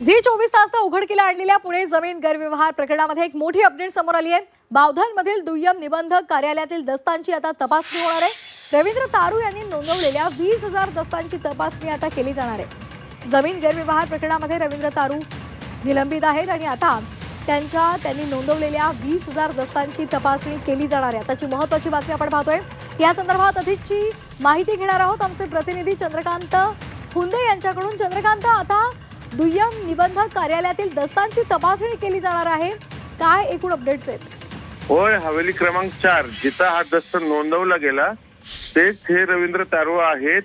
Zee चोवीस तासचा उघडकीला आणलेल्या पुणे जमीन गैरव्यवहार प्रकरणामध्ये एक मोठी अपडेट समोर आली आहे. बावधनमधील दुय्यम निबंधक कार्यालयातील दस्तांची आता तपासणी होणार आहे. रवींद्र तारू यांनी नोंदवलेल्या वीस हजार दस्तांची तपासणी आता केली जाणार आहे. जमीन गैरव्यवहार प्रकरणामध्ये रवींद्र तारू निलंबित आहेत आणि आता त्यांच्या त्यांनी नोंदवलेल्या वीस हजार दस्तांची तपासणी केली जाणार आहे. आताची महत्वाची बातमी आपण पाहतोय. या संदर्भात अधिकची माहिती घेणार आहोत आमचे प्रतिनिधी चंद्रकांत फुंदे यांच्याकडून. चंद्रकांत आता दुय्यम निबंधक कार्यालयातील दस्तांची तपासणी केली जाणार आहे. काय एकूण अपडेट्स आहेत? होय हवेली क्रमांक चार जिथं हा दस्त नोंदवला गेला. तेच हे रवींद्र तारुआ आहेत.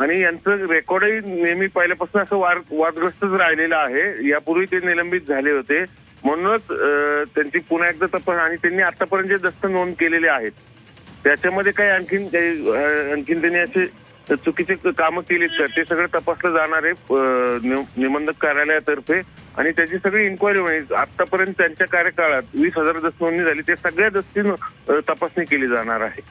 आणि यांचं रेकॉर्डही नेहमी पहिल्यापासून असं वाद वादग्रस्तच राहिलेलं आहे. यापूर्वी ते निलंबित झाले होते. म्हणूनच त्यांची पुन्हा एकदा तपास आणि त्यांनी आतापर्यंत जे दस्त नोंद केलेले आहेत त्याच्यामध्ये काही आणखीन काही आणखीन त्यांनी असे चुकीचे कामं केलीत का? ते सगळं तपासलं जाणार आहे निबंधक कार्यालयातर्फे. आणि त्याची सगळी इन्क्वायरी होईल म्हणजे आतापर्यंत त्यांच्या कार्यकाळात वीस हजार दस्त नोंदणी झाली ते सगळ्या दस्तीनं तपासणी केली जाणार आहे.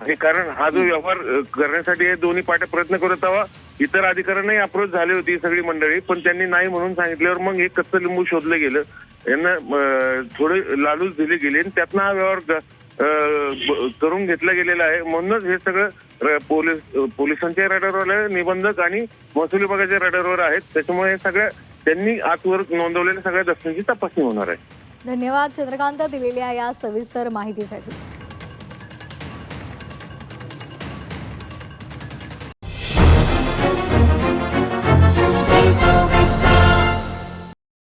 आणि कारण हा जो व्यवहार करण्यासाठी हे दोन्ही पाट्या प्रयत्न करत हवा. इतर अधिकाऱ्यांनाही अप्रोच झाली होती सगळी मंडळी पण त्यांनी नाही म्हणून सांगितल्यावर मग एक कच्चं लिंबू शोधलं गेलं. यांना थोडे लालूच दिले गेले आणि त्यातनं हा व्यवहार करून घेतला गेलेला आहे. म्हणूनच हे सगळं पोलीस पोलिसांच्या रडारवर निबंधक आणि महसूल विभागाच्या रडारवर आहेत. त्याच्यामुळे हे सगळ्या त्यांनी आजवर नोंदवलेल्या सगळ्या दस्तांची तपासणी होणार आहे. धन्यवाद चंद्रकांत दिलेल्या या सविस्तर माहितीसाठी.